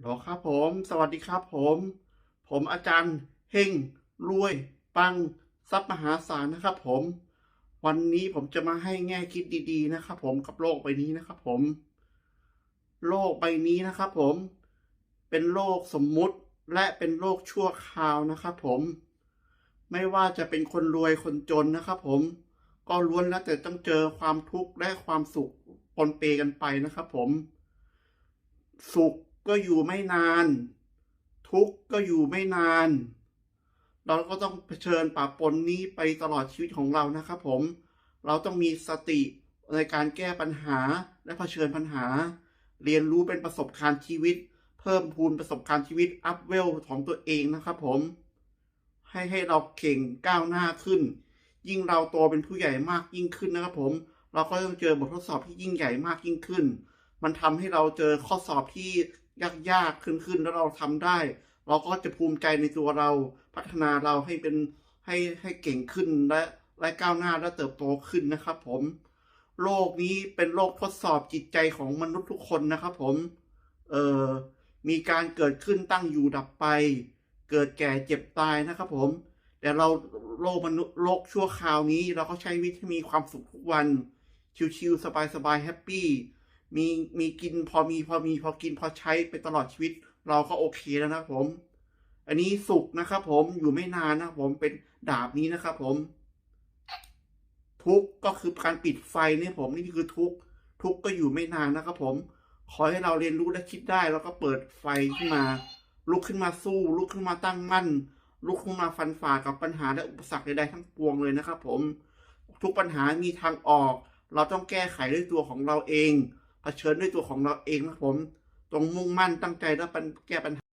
หรอครับผม สวัสดีครับผม ผมอาจารย์เฮงรวย ปังทรัพย์มหาศาลนะครับผม วันนี้ผมจะมาให้แง่คิดดีๆนะครับผมกับโลกใบนี้นะครับผม โลกใบนี้นะครับผม เป็นโลกสมมุติและเป็นโลกชั่วคราวนะครับผม ไม่ว่าจะเป็นคนรวยคนจนนะครับผม ก็ล้วนแล้วแต่ต้องเจอความทุกข์และความสุขปนเปกันไปนะครับผม สุข ก็อยู่ไม่นาน ทุกข์ก็อยู่ไม่นาน เราก็ต้องเผชิญป่าปนนี้ไปตลอดชีวิตของเรานะครับผม เราต้องมีสติในการแก้ปัญหาและเผชิญปัญหา เรียนรู้เป็นประสบการณ์ชีวิต เพิ่มพูนประสบการณ์ชีวิตอัพเวลของตัวเองนะครับผม ให้ให้เราเก่งก้าวหน้าขึ้น ยิ่งเราโตเป็นผู้ใหญ่มากยิ่งขึ้นนะครับผม เราก็ต้องเจอบททดสอบที่ยิ่งใหญ่มากยิ่งขึ้น มันทำให้เราเจอข้อสอบที่ ยากๆขึ้นขึ้นแล้วเราทำได้ เราก็จะภูมิใจในตัวเราพัฒนาเราให้เป็นให้ให้เก่งขึ้นและและก้าวหน้าและเติบโตขึ้นนะครับผม โลกนี้เป็นโลกทดสอบจิตใจของมนุษย์ทุกคนนะครับผมเอ่อมีการเกิดขึ้นตั้งอยู่ดับไป เกิดแก่เจ็บตายนะครับผม แต่เราโลกมนุษย์โลกชั่วคราวนี้ เราก็ใช้วิธีมีความสุขทุกวัน ชิวๆสบายๆแฮปปี้ มีมีกินพอมีพอมีพอกินพอใช้ไปตลอดชีวิต เราก็โอเคแล้วนะครับผม อันนี้สุขนะครับผมอยู่ไม่นานนะผมเป็นดาบนี้นะครับผมทุกก็คือการปิดไฟเนี่ยผมนี่คือทุกทุกก็อยู่ไม่นานนะครับผม ขอให้เราเรียนรู้และคิดได้ แล้วก็เปิดไฟขึ้นมา ลุกขึ้นมาสู้ ลุกขึ้นมาตั้งมั่น ลุกขึ้นมาฟันฝ่ากับปัญหาและอุปสรรคใดๆทั้งปวงเลยนะครับผม ทุกปัญหามีทางออก เราต้องแก้ไขด้วยตัวของเราเอง เผชิญด้วยตัวของเราเองนะผม ตรงมุ่งมั่นตั้งใจและแก้ปัญหา